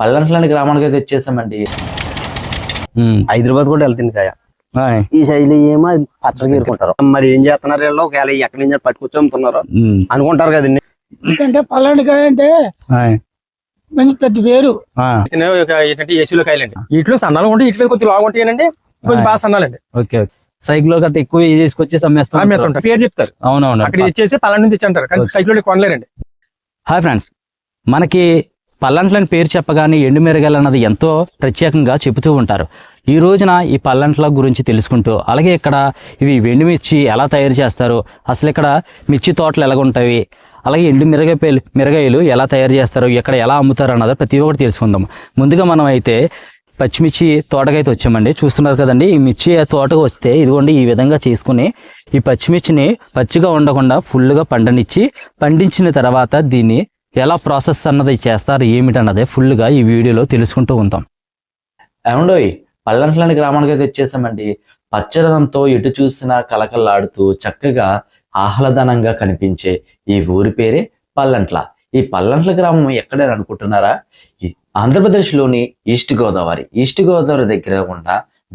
పల్లంట్లని గ్రామానికి అయితే వచ్చేసామండి హైదరాబాద్ కూడా వెళ్తుంది కాయ. ఈ సైజులో ఏమో అది పచ్చడికి ఏరుకుంటారు మరి ఏం చేస్తున్నారు వీళ్ళు? ఒకవేళ ఎక్కడి నుంచి పట్టుకొచ్చి అమ్ముతున్నారు అనుకుంటారు కదండి. ఎందుకంటే పల్లాడికాయ అంటే మంచి పెద్ద పేరు. ఏంటంటే ఏసీలో కాయలండి. వీటిలో సన్నాలు ఉంటాయి వీటిలో కొద్దిగా లాగా ఉంటాయండి కొంచెం బాగా సన్నాలండి. ఓకే సైకిల్ గట్ట ఎక్కువ తీసుకొచ్చి అమ్మేస్తాం పేరు చెప్తారు. అవునవును. అక్కడ ఇచ్చేసి పలానా నుంచి తెచ్చి అంటారు. కానీ. సైకిల్ కొనలేరండి. Hi friends. మనకి పల్లంట్లని పేరు చెప్పగానే ఎండు మిరగాయలు అన్నది ఎంతో ప్రత్యేకంగా చెబుతూ ఉంటారు. ఈ రోజున ఈ పల్లంట్ల గురించి తెలుసుకుంటూ అలాగే ఇక్కడ ఇవి వెండి మిర్చి ఎలా తయారు చేస్తారు అసలు ఇక్కడ మిర్చి తోటలు ఎలాగుంటాయి అలాగే ఎండు మిరగాయ మిరగాయలు ఎలా తయారు చేస్తారు ఇక్కడ ఎలా అమ్ముతారు అన్నది ప్రతి ఒక్కటి తెలుసుకుందాం. ముందుగా మనం అయితే పచ్చిమిర్చి తోటకైతే వచ్చామండి. చూస్తున్నారు కదండి ఈ మిర్చి తోటకు వస్తే ఇదిగోండి ఈ విధంగా చేసుకుని ఈ పచ్చిమిర్చిని పచ్చిగా ఉండకుండా ఫుల్గా పండనిచ్చి పండించిన తర్వాత దీన్ని ఎలా ప్రాసెస్ అన్నది చేస్తారు ఏమిటన్నదే ఫుల్గా ఈ వీడియోలో తెలుసుకుంటూ ఉంటాం. ఏమండోయ్ పల్లంట్లని గ్రామానికి అయితే వచ్చేసామండి పచ్చదనంతో ఎటు చూసినా కలకల్లాడుతూ చక్కగా ఆహ్లాదనంగా కనిపించే ఈ ఊరి పేరే పల్లంట్ల. ఈ పల్లంట్ల గ్రామం ఎక్కడని అనుకుంటున్నారా? ఆంధ్రప్రదేశ్లోని ఈస్ట్ గోదావరి. ఈస్ట్ గోదావరి దగ్గర ఉన్న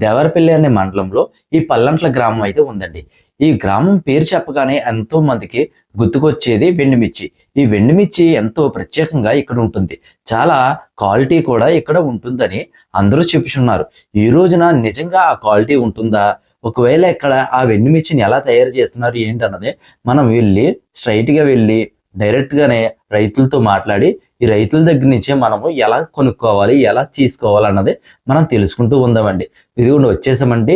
దేవరపల్లి అనే మండలంలో ఈ పల్లంట్ల గ్రామం అయితే ఉందండి. ఈ గ్రామం పేరు చెప్పగానే ఎంతో మందికి గుర్తుకొచ్చేది వెండిమిర్చి ఈ వెండిమిర్చి ఎంతో ప్రత్యేకంగా ఇక్కడ ఉంటుంది. చాలా క్వాలిటీ కూడా ఇక్కడ ఉంటుందని అందరూ చెప్పుచున్నారు. ఈ రోజున నిజంగా ఆ క్వాలిటీ ఉంటుందా? ఒకవేళ ఇక్కడ ఆ వెండిమిర్చిని ఎలా తయారు చేస్తున్నారు ఏంటన్నది మనం వెళ్ళి స్ట్రైట్గా వెళ్ళి డైరెక్ట్గానే రైతులతో మాట్లాడి ఈ రైతుల దగ్గర నుంచే మనము ఎలా కొనుక్కోవాలి ఎలా తీసుకోవాలి అన్నది మనం తెలుసుకుంటూ ఉందామండి. ఇదిగోండి వచ్చేసామండి.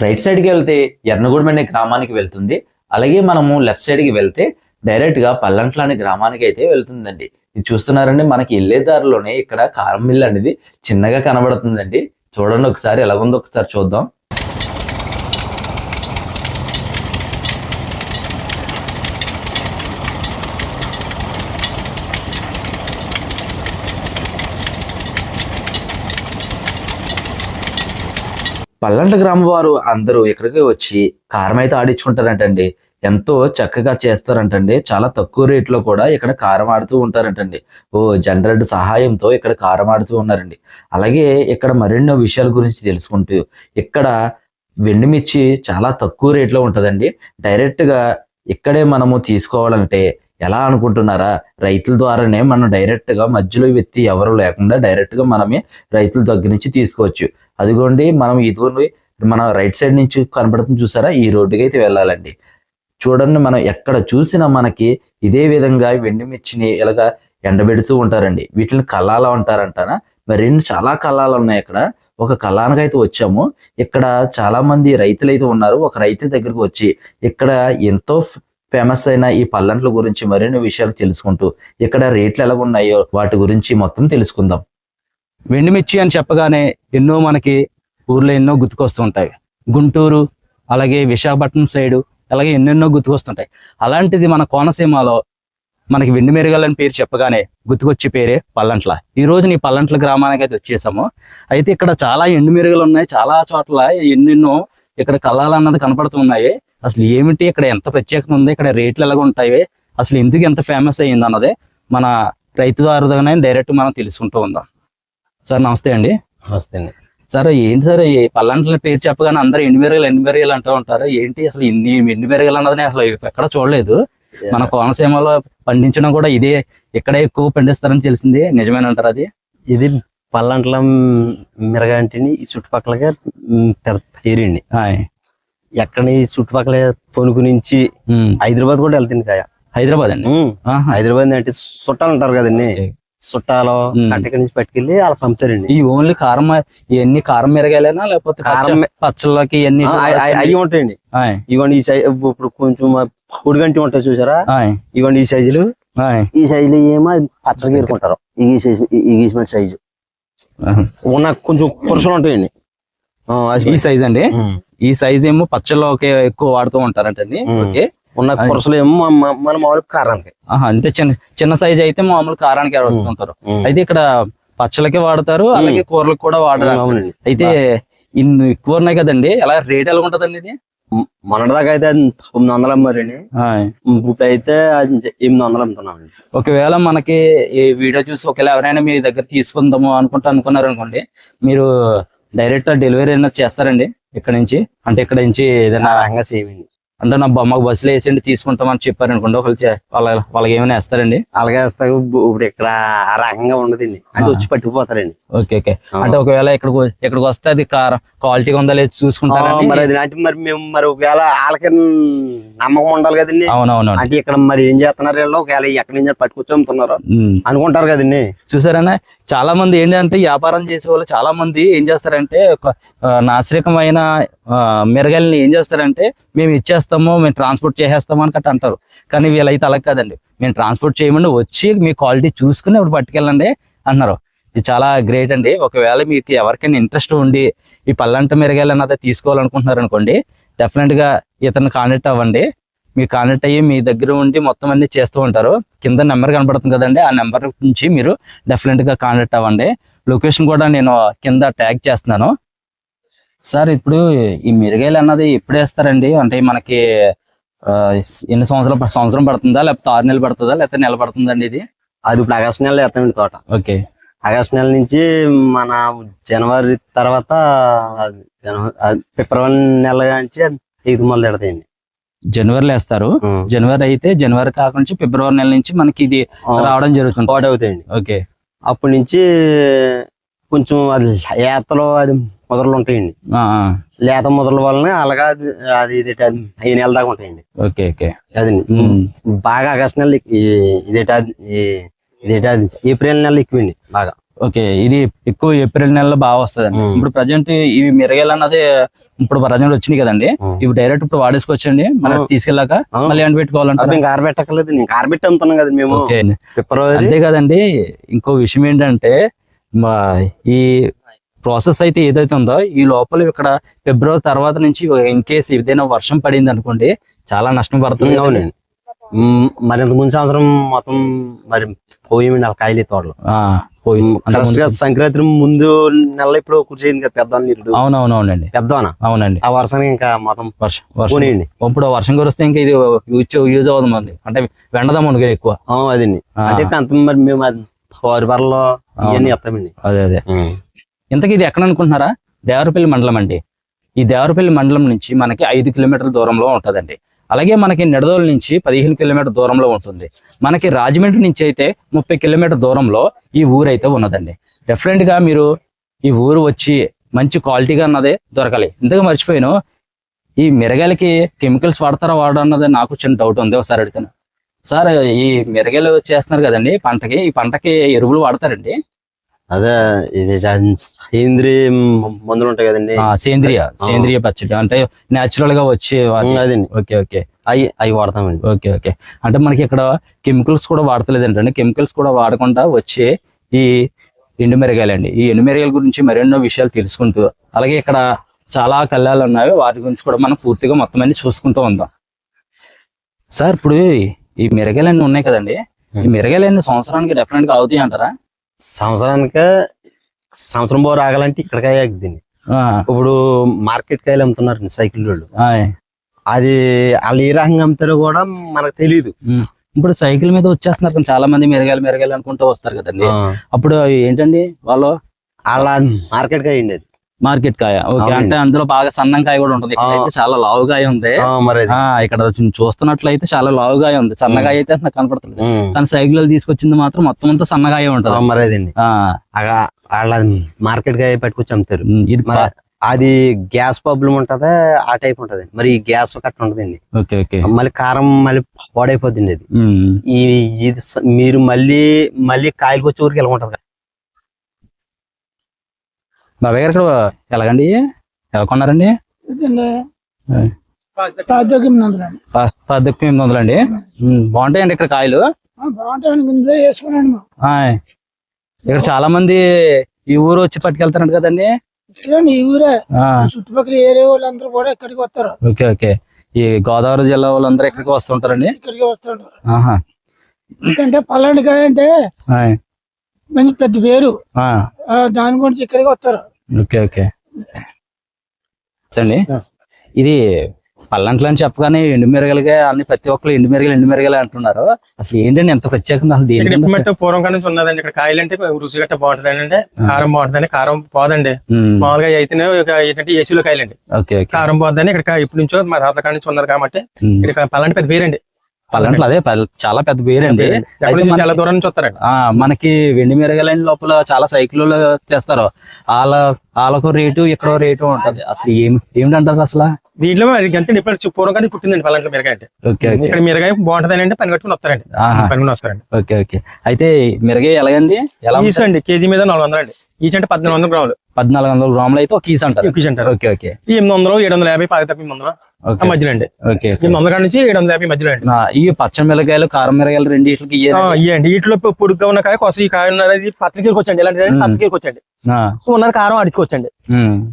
రైట్ సైడ్కి వెళ్తే ఎర్నగూడెం అనే గ్రామానికి వెళ్తుంది. అలాగే మనము లెఫ్ట్ సైడ్కి వెళ్తే డైరెక్ట్గా పల్లంట్ల అనే గ్రామానికి అయితే వెళ్తుందండి. ఇది చూస్తున్నారండి మనకి వెళ్ళే దారిలోనే ఇక్కడ కారం మిల్ అనేది చిన్నగా కనబడుతుందండి. చూడండి ఒకసారి ఎలాగుందో ఒకసారి చూద్దాం. పల్లంట గ్రామం వారు అందరూ ఇక్కడికి వచ్చి కారం అయితే ఆడించుకుంటారంటండి. ఎంతో చక్కగా చేస్తారంటండి. చాలా తక్కువ రేట్లో కూడా ఇక్కడ కారం ఆడుతూ ఉంటారంటండి. ఓ జనరేటర్ సహాయంతో ఇక్కడ కారం ఆడుతూ ఉన్నారండి. అలాగే ఇక్కడ మరెన్నో విషయాల గురించి తెలుసుకుంటూ ఇక్కడ వెండిమిర్చి చాలా తక్కువ రేట్లో ఉంటుందండి. డైరెక్ట్గా ఇక్కడే మనము తీసుకోవాలంటే ఎలా అనుకుంటున్నారా? రైతుల ద్వారానే మనం డైరెక్ట్గా మధ్యలో వ్యక్తి ఎవరు లేకుండా డైరెక్ట్గా మనమే రైతుల దగ్గర నుంచి తీసుకోవచ్చు. అదిగోండి మనం ఇదిగోండి మన రైట్ సైడ్ నుంచి కనబడుతుంది చూసారా? ఈ రోడ్డుకి అయితే వెళ్ళాలండి. చూడండి మనం ఎక్కడ చూసినా మనకి ఇదే విధంగా వెండి మిర్చిని ఇలాగా ఎండబెడుతూ ఉంటారండి. వీటిని కల్లాల అంటారంటారా మరి చాలా కల్లాలు ఉన్నాయి ఇక్కడ ఒక కళానికైతే వచ్చాము. ఇక్కడ చాలా మంది రైతులు అయితే ఉన్నారు. ఒక రైతు దగ్గరకు వచ్చి ఇక్కడ ఎంతో ఫేమస్ అయిన ఈ పల్లంట్ల గురించి మరిన్ని విషయాలు తెలుసుకుంటూ ఇక్కడ రేట్లు ఎలా ఉన్నాయో వాటి గురించి మొత్తం తెలుసుకుందాం. వెండిమిర్చి అని చెప్పగానే ఎన్నో మనకి ఊర్లో ఎన్నో గుర్తుకొస్తుంటాయి. గుంటూరు అలాగే విశాఖపట్నం సైడు అలాగే ఎన్నెన్నో గుర్తుకొస్తుంటాయి. అలాంటిది మన కోనసీమలో మనకి వెండి మెరగాలని పేరు చెప్పగానే గుర్తుకొచ్చే పేరే పల్లంట్ల ఈ రోజు నీ పల్లంట్ల గ్రామానికి అయితే వచ్చేసాము. అయితే ఇక్కడ చాలా ఎండు మెరుగులు ఉన్నాయి. చాలా చోట్ల ఎన్నెన్నో ఇక్కడ కళ్ళాలు అన్నది కనపడుతున్నాయి. అసలు ఏమిటి ఇక్కడ ఎంత ప్రత్యేకత ఉంది? ఇక్కడ రేట్లు ఎలాగ ఉంటాయి? అసలు ఎందుకు ఎంత ఫేమస్ అయ్యింది అన్నదే మన రైతు ద్వారానే డైరెక్ట్ మనం తెలుసుకుంటూ ఉందాం. సార్ నమస్తే అండి. వస్తే సార్ ఏంటి సార్ ఈ పల్లంట్ల పేరు చెప్పగానే అందరూ ఎండు మెరగలు అంటూ ఉంటారు? ఏంటి అసలు ఇన్ని ఎండు మెరగలు అన్నది అసలు ఎక్కడ చూడలేదు. మన కోనసీమలో పండించడం కూడా ఇదే ఇక్కడే ఎక్కువ పండిస్తారని తెలిసింది. నిజమేనంటారు అది? ఇది పల్లంట్ల మిరగాంటిని ఈ చుట్టుపక్కలగా పెద్ద పేరండి. ఎక్కడ ఈ చుట్టుపక్కల తొనుకు నుంచి. హైదరాబాద్ కూడా వెళ్తుంది కాయ హైదరాబాద్ అండి. హైదరాబాద్ అంటే చుట్టాలు ఉంటారు కదండి. చుట్టాలు. కట్టెకి నుంచి పట్టుకెళ్ళి అలా పంపుతారండి ఈ ఓన్లీ కారం ఇవన్నీ కారం మిరగాయలేనా లేకపోతే పచ్చళ్ళకి ఇవన్నీ అయి ఉంటాయండి. ఇవ్వండి ఈ సైజ్ ఇప్పుడు కొంచెం పొడిగంటి ఉంటాయి చూసారా. ఇవ్వండి ఈ సైజులు. ఈ సైజులు ఏమో అది పచ్చడికి ఏరుకుంటారు ఈ సైజు ఈ గీసిమెంట్ సైజు. ఉన్న కొంచెం పురుషులు ఉంటాయండి ఈ సైజ్ అండి. ఈ సైజ్ ఏమో పచ్చళ్ళకి ఎక్కువ వాడుతూ ఉంటారంటండి. ఓకే. ఉన్న. పురుషులు ఏమో మన- మామూలు కారానికి. అంతే. చిన్న చిన్న సైజ్ అయితే మామూలు కారానికి వస్తుంటారు. అయితే ఇక్కడ పచ్చళ్ళకి వాడతారు. అలాగే కూరలకు కూడా వాడతారు అవునండి. అయితే ఇన్ని ఎక్కువ ఉన్నాయి కదండి. ఎలా రేట్ ఎలా ఉంటదండి ఇది? మొన్నటిదాకా అయితే తొమ్మిది వందలు అమ్మారండి. ఇప్పుడు అయితే ఎనిమిది వందలు అమ్ముతున్నామండి. ఒకవేళ మనకి ఈ వీడియో చూసి ఒకవేళ ఎవరైనా మీ దగ్గర తీసుకుందాము అనుకుంటా అనుకున్నారు అనుకోండి మీరు డైరెక్ట్ డెలివరీ అయినా చేస్తారండి ఇక్కడ నుంచి. అంటే ఇక్కడ నుంచి ఏదైనా సేమ్ అండి అంటే నా బొమ్మకు బస్సులో వేసిండి తీసుకుంటామని చెప్పారు అనుకోండి ఒకళ్ళు వాళ్ళ వాళ్ళకి ఏమైనా వేస్తారండి? అలాగే వేస్తాకు ఇప్పుడు ఇక్కడ ఆ రకంగా ఉండదండి. అంటే వచ్చి పట్టుకుపోతారండి. Okay okay. అంటే ఒకవేళ ఇక్కడికి ఇక్కడికి వస్తే అది కారం క్వాలిటీగా ఉందా లేదు ఆ, చూసుకుంటారండి మరి అది అంటే మరి మేము మరి ఒకవేళ వాళ్ళకి నమ్మకం ఉండాలి కదండి. అవునవును అంటే ఇక్కడ మరి ఏం చేస్తున్నారు వీళ్ళు? ఒకవేళ ఎక్కడి నుంచి పట్టుకొచ్చి అమ్ముతున్నారు. అనుకుంటారు కదండి. చూసారన్నా చాలా మంది ఏంటంటే వ్యాపారం చేసే వాళ్ళు చాలా మంది ఏం చేస్తారంటే ఆ, మిరగాయలని ఏం చేస్తారంటే మేము ఇచ్చేస్తాము మేము ట్రాన్స్పోర్ట్ చేసేస్తాము అని కట్ట అంటారు. కానీ వీళ్ళైతే అలా కాదండి. మేము ట్రాన్స్పోర్ట్ చేయమండి వచ్చి మీ క్వాలిటీ చూసుకుని అప్పుడు పట్టుకెళ్ళండి అన్నారు ఇది చాలా గ్రేట్ అండి. ఒకవేళ మీకు ఎవరికైనా ఇంట్రెస్ట్ ఉండి ఈ పల్లంట మిరగాయలు అన్నది తీసుకోవాలనుకుంటున్నారు అనుకోండి డెఫినెట్గా ఇతను కాంటాక్ట్ అవ్వండి. మీరు కాంటాక్ట్ అయ్యి మీ దగ్గర ఉండి మొత్తం అన్ని చేస్తూ ఉంటారు. కింద నెంబర్ కనబడుతుంది కదండి ఆ నెంబర్ నుంచి మీరు డెఫినెట్గా కాంటాక్ట్ అవ్వండి. లొకేషన్ కూడా నేను కింద ట్యాగ్ చేస్తున్నాను. సార్ ఇప్పుడు ఈ మిరగాయలు అన్నది ఎప్పుడు వేస్తారండి? అంటే మనకి ఎన్ని సంవత్సరాలు సంవత్సరం పడుతుందా? లేకపోతే ఆరు నెలలు పడుతుందా? లేకపోతే నెల పడుతుందండి ఇది? అది ఇప్పుడు ఆగస్టు నెలలో వేస్తామండి తోట. ఓకే. ఆగస్టు నెల నుంచి మన జనవరి తర్వాత జనవరి ఫిబ్రవరి నెల నుంచి ఇది మొదలు పెడతాయండి. జనవరిలో వేస్తారు. జనవరి అయితే జనవరి కాకుండా ఫిబ్రవరి నెల నుంచి మనకి ఇది రావడం జరుగుతుంది. తోట అవుతాయండి. ఓకే. అప్పటి నుంచి కొంచెం అది ఏతలో అది ముదరలు ఉంటాయండి. లేత ముదరల వలన అలాగా అది ఇది ఐదు నెలల దాకా ఉంటాయండి. Okay okay. అదండి. బాగా ఆగస్టు నెల ఇదేటా ఇదేటా ఏప్రిల్ నెల ఎక్కువండి బాగా. ఓకే ఇది ఎక్కువ ఏప్రిల్ నెలలో బాగా వస్తుందండి. ఉమ్. ఇప్పుడు ప్రజెంట్ ఇవి మిరగాయలు అన్నది ఇప్పుడు ప్రజెంట్ వచ్చినాయి కదండి. ఇవి డైరెక్ట్ ఇప్పుడు వాడేసుకోవచ్చండి. మనం. తీసుకెళ్ళాక. మళ్ళీ ఎండ పెట్టుకోవాలంటారా? అప్పుడు ఇంకా ఆరబెట్టక్కర్లేదు ఇంకా ఆరబెట్టి అమ్ముతున్నాం కదా మేము. అంతే కదండి. ఇంకో విషయం ఏంటంటే మా ఈ ప్రాసెస్ అయితే ఏదైతే ఉందో ఈ లోపల ఇక్కడ ఫిబ్రవరి తర్వాత నుంచి ఇన్ కేసు ఏదైనా వర్షం పడింది అనుకోండి చాలా నష్టం పడుతుంది. అవునండి. మరి ఇంత ముందు సంవత్సరం మొత్తం మరి పోయింది వాళ్ళ కాయలు తోటలు. కరెక్ట్గా సంక్రాంతి ముందు. నెల ఇప్పుడు కూర్చోయింది కదా పెద్ద అవునవునవునండి. పెద్దవన? అవునండి. ఆ వర్షానికి ఇంకా మొత్తం వర్షం వర్షం. ఇప్పుడు వర్షం కురిస్తే ఇంకా ఇది యూజ్ యూజ్ అవుతుంది అంటే వెండదాం మనకి ఎక్కువ. అదండి. అంటే అంత మరి మేము వారి బర్రలో ఇవన్నీ ఎత్తామండి. అదే అదే. ఇంతకీ ఇది ఎక్కడ అనుకుంటున్నారా? దేవరపల్లి మండలం అండి. ఈ దేవరపల్లి మండలం నుంచి మనకి ఐదు కిలోమీటర్ల దూరంలో ఉంటుందండి. అలాగే మనకి నిడదోలు నుంచి పదిహేను కిలోమీటర్ దూరంలో ఉంటుంది. మనకి రాజమండ్రి నుంచి అయితే ముప్పై కిలోమీటర్ దూరంలో ఈ ఊరు అయితే ఉన్నదండి. డెఫినెట్గా మీరు ఈ ఊరు వచ్చి మంచి క్వాలిటీగా అన్నదే దొరకాలి. ఇంతగా మర్చిపోయాను. ఈ మిరగాయలకి కెమికల్స్ వాడతారా వాడన్నది అన్నది నాకు చిన్న డౌట్ ఉంది. ఒకసారి అడుగుతాను. సార్ ఈ మిరగాయలు చేస్తున్నారు కదండి పంటకి ఈ పంటకి ఎరువులు వాడతారండి. అదే ఇది సేంద్రియ మందులు ఉంటాయి కదండి. సేంద్రియ. సేంద్రియ పచ్చడి. అంటే నేచురల్గా వచ్చే అదండి ఓకే ఓకే. అవి అవి వాడతామండి. Okay okay. అంటే మనకి ఇక్కడ కెమికల్స్ కూడా వాడతలేదు ఏంటంటే కెమికల్స్ కూడా వాడకుండా వచ్చే ఈ ఎండు మిరగాయలండి. ఈ ఎండు మిరగాయల గురించి మరెన్నో విషయాలు తెలుసుకుంటూ అలాగే ఇక్కడ చాలా కళ్ళాలు ఉన్నాయి. వాటి గురించి కూడా మనం పూర్తిగా మొత్తం అన్ని చూసుకుంటూ ఉందాం. సార్ ఇప్పుడు ఈ మిరగాయలన్నీ ఉన్నాయి కదండి. ఈ మిరగాయలన్నీ సంవత్సరానికి డెఫినెట్గా అవుతాయి అంటారా? సంవత్సరానికి సంవత్సరం బోరు ఆగాలంటే ఇక్కడికాయ ఆగుతుంది ఆ, ఇప్పుడు మార్కెట్ కాయలు అమ్ముతున్నారు సైకిల్ వాళ్ళు. అది వాళ్ళు ఏ రకంగా అమ్ముతారో కూడా మనకు తెలియదు. ఇప్పుడు సైకిల్ మీద వచ్చేస్తున్నారు చాలా మంది మిరగాయలు మిరగాయలు అనుకుంటూ వస్తారు కదండి. అప్పుడు ఏంటండి వాళ్ళు? వాళ్ళ మార్కెట్ కాయ అండి అది మార్కెట్ కాయ. ఓకే. అంటే అందులో బాగా సన్నం కాయ కూడా ఉంటుంది. ఇక్కడ ఆ. అయితే చాలా లావుగాయ ఉంది. ఇక్కడ చూస్తున్నట్లయితే చాలా లావుగాయ ఉంది. సన్నగాయ అయితే నాకు కనపడుతుంది. కానీ సైకిల్ తీసుకొచ్చింది మాత్రం మొత్తం అంతా సన్నగాయ ఉంటుంది. వాళ్ళ మార్కెట్ కాయ పట్టుకొచ్చి అమ్ముతారు. ఇది అది గ్యాస్ ప్రాబ్లం ఉంటదా? ఆ టైప్ ఉంటది. మరి ఈ గ్యాస్ కట్ట ఉంటదండి. Okay okay. మళ్ళీ కారం మళ్ళీ పాడైపోతుంది అది. ఈ ఇది మీరు మళ్ళీ మళ్ళీ కాయలకు వచ్చే ఊరికి వెళ్ళకుంటారు బాబాయ్ గారు ఇక్కడ ఎలాగండి ఎలా కొన్నారండి పద్దెనిమిది ఎనిమిది వందలండి ఉమ్, బాగుంటాయండి ఇక్కడ కాయలు. ఇక్కడ చాలా మంది ఈ ఊరు వచ్చి పట్టుకెళ్తారంట కదండి ఈ ఊరే ఆ, చుట్టుపక్కల ఏరియా వాళ్ళందరూ కూడా ఇక్కడికి వస్తారు ఓకే ఓకే ఈ గోదావరి జిల్లా వాళ్ళందరూ ఇక్కడికి వస్తుంటారండి ఇక్కడికి వస్తుంటారు ఆహా ఎందుకంటే పల్లండికాయ అంటే. మంచి పెద్ద పేరు దాని గురించి ఇక్కడికి వస్తారు ఓకే ఓకే. అండి ఇది పల్లంట్లు అని చెప్పగానే ఎండు మిరగలుగా అన్ని ప్రతి ఒక్కరు ఎండు మిరగలు ఎండు మిరగలు అంటున్నారు. అసలు ఏంటండి ఎంత ప్రత్యేకంగా అసలు దేని పూర్వం కాడ నుంచి ఉన్నదండి. ఇక్కడ కాయలు అంటే రుచి గట్ట బాగుంటది అండి కారం బాగుంటదండి. కారం పోదండి. మామూలుగా అయితేనే ఏంటంటే ఏసీలో కాయలండి. కారం పోద్దని ఇక్కడ ఇప్పటి నుంచో మా తాత కాడ నుంచి ఉన్నారు కాబట్టి. ఇక్కడ పలాంటి పెద్ద పేరండి. పల్లంట్లు అదే చాలా పెద్ద పేరండి. ఎక్కడి నుంచి చాలా దూరం నుంచి వస్తారండి ఆ మనకి వెండి మిరగలని లోపల చాలా సైకిల్ చేస్తారు వాళ్ళ వాళ్ళకు రేటు ఇక్కడ రేటు ఉంటది. అసలు ఏం ఏమిటంటారు అసలు దీంట్లో ఎంత డిఫరెన్స్ పూర్వం కానీ పుట్టిందండి పలాంట్లో మిరగాయ అంటే. ఇక్కడ మిరగాయ బాగుంటదని అంటే పని కట్టుకుని వస్తారండి. పని వస్తారండి. Okay okay. అయితే మిరగే ఎలాగండి? ఎలా అండి కేజీ మీద నాలుగు వందలు అండి. ఈచ్ అంటే పద్నాలుగు వందల గ్రాములు. పద్నాలుగు వందల గ్రాములు అయితే ఒక కీస్ అంటారు అంటారు ఓకే ఓకే. ఎనిమిది వందలు ఏడు వందల యాభై పది తప్ప ఎనిమిది వందలు. మధ్యలో అండి. ఓకే నుంచి ఏడు వందల యాభై మధ్యలో అండి. పచ్చ మిరగాయలు కారం మిరగాయలు రెండింటికి ఇయ్యే ఆ, ఇయ్యండి. వీటిలో పొడుగ్గా ఉన్న కాయ కొస ఈ కాయ ఉన్నది పచ్చకీరకు వచ్చండి. ఇలాంటి. పచ్చకీరకు వచ్చండి. ఉన్నది కారం అడుచుకోవచ్చండి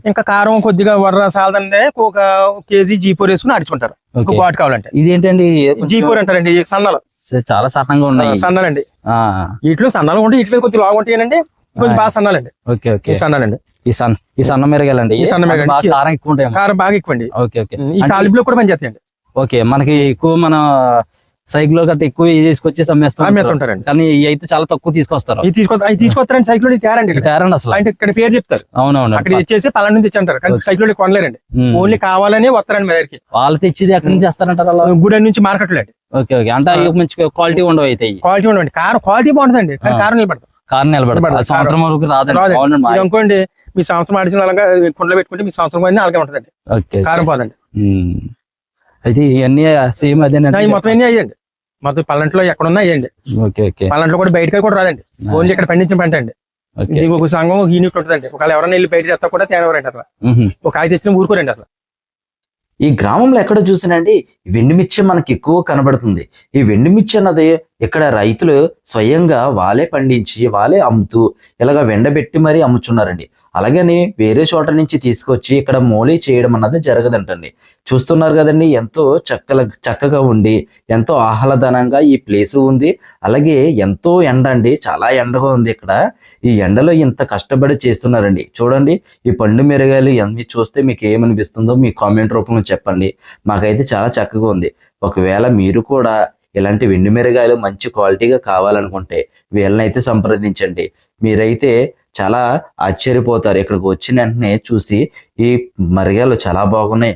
ఇంకా కారం కొద్దిగా వర్ర సాలదంటే ఒక కేజీ జీ ఫోర్ వేసుకుని అడుచుకుంటారు. బాట్ కావాలంటే. ఇదేంటండి? కొంచెం జీ ఫోర్ అంటారండి సన్నలు. చాలా సన్నంగా ఉన్నాయి. సన్నలండి. వీటిలో సన్నలు ఉంటే వీటిలో కొద్దిగా లాగా ఉంటాయండి కొంచెం. బాగా సన్నాలండి. Okay okay. సన్నాలండి. ఈ సన్న ఈ సన్న మిరగాయలండి. ఈ సన్న. బాగా కారం ఎక్కువ ఉంటాయి కారం బాగా ఎక్కువండి. Okay okay. ఈ కాలిపులో కూడా పనిచేస్తాయండి ఓకే మనకి ఎక్కువ మన సైకిల్ గట్ట ఎక్కువ తీసుకొచ్చి అమ్మేస్తాం అమ్మేస్తుంటారండి కానీ అయితే చాలా తక్కువ తీసుకొస్తారు. ఇది తీసుకొస్తా అవి తీసుకొస్తారండి సైకిల్ తేరండి తేరండి అసలు. అంటే ఇక్కడ పేరు చెప్తారు. అవునవును. అక్కడ ఇచ్చేసి పలానా నుంచి తెచ్చంటారు. కానీ. సైకిల్ కొనలేరండి. ఓన్లీ కావాలని వస్తారండి మీ దగ్గరికి. వాళ్ళు తెచ్చిది ఎక్కడి నుంచి చేస్తారంటారు అలా? గుడి నుంచి మార్కెట్లో అండి. Okay okay. అంటే మంచి క్వాలిటీ ఉండవు అయితే. క్వాలిటీ ఉండవండి. కారం క్వాలిటీ బాగుంటుందండి. కారం నిలబడదు. కారం నిలబడదు సంవత్సరం వరకు రాదండి. మా- ఇది అనుకోండి మీ సంవత్సరం ఆడిచిన వాళ్ళగా కుండలో పెట్టుకుంటే మీ సంవత్సరం పోయినా అలాగే ఉంటుందండి. ఓకే కారం పోదండి. అయితే ఇవన్నీ సేమ్ అదేనండి మొత్తం అన్ని అయ్యండి. మొత్తం పల్లంట్లో ఎక్కడ ఉన్నా అయ్యండి. Okay okay. పల్లంట్లో కూడా బయటకి కూడా రాదండి. ఓన్లీ ఇక్కడ పండించిన పంట అండి. ఒక సంఘం ఒక యూనిట్ ఉంటుందండి. ఒకవేళ ఎవరైనా వెళ్ళి బయట తెస్తా కూడా తేనవరండి అసలు. ఒక కాయ తెచ్చిన ఊరుకోరండి అసలు. ఈ గ్రామంలో ఎక్కడ చూసినండి వెండిమిర్చి మనకి ఎక్కువ కనబడుతుంది. ఈ వెండిమిర్చి అన్నది ఇక్కడ రైతులు స్వయంగా వాళ్ళే పండించి వాళ్ళే అమ్ముతూ ఇలాగ వెండబెట్టి మరీ అమ్ముచున్నారండి. అలాగని వేరే చోట నుంచి తీసుకొచ్చి ఇక్కడ మోలీ చేయడం అన్నది జరగదంటండి. చూస్తున్నారు కదండి ఎంతో చక్కల చక్కగా ఉండి ఎంతో ఆహ్లాదనంగా ఈ ప్లేస్ ఉంది. అలాగే ఎంతో ఎండ అండి చాలా ఎండగా ఉంది ఇక్కడ. ఈ ఎండలో ఇంత కష్టపడి చేస్తున్నారండి. చూడండి ఈ పండు మిరగాయలు అన్ని చూస్తే మీకు ఏమనిపిస్తుందో మీ కామెంట్ రూపంలో చెప్పండి. మాకైతే చాలా చక్కగా ఉంది. ఒకవేళ మీరు కూడా ఇలాంటి వెండి మిరగాయలు మంచి క్వాలిటీగా కావాలనుకుంటే వీళ్ళనైతే సంప్రదించండి. మీరైతే చాలా ఆశ్చర్యపోతారు. ఇక్కడికి వచ్చిన వెంటనే చూసి ఈ మిరగాయలు చాలా బాగున్నాయి.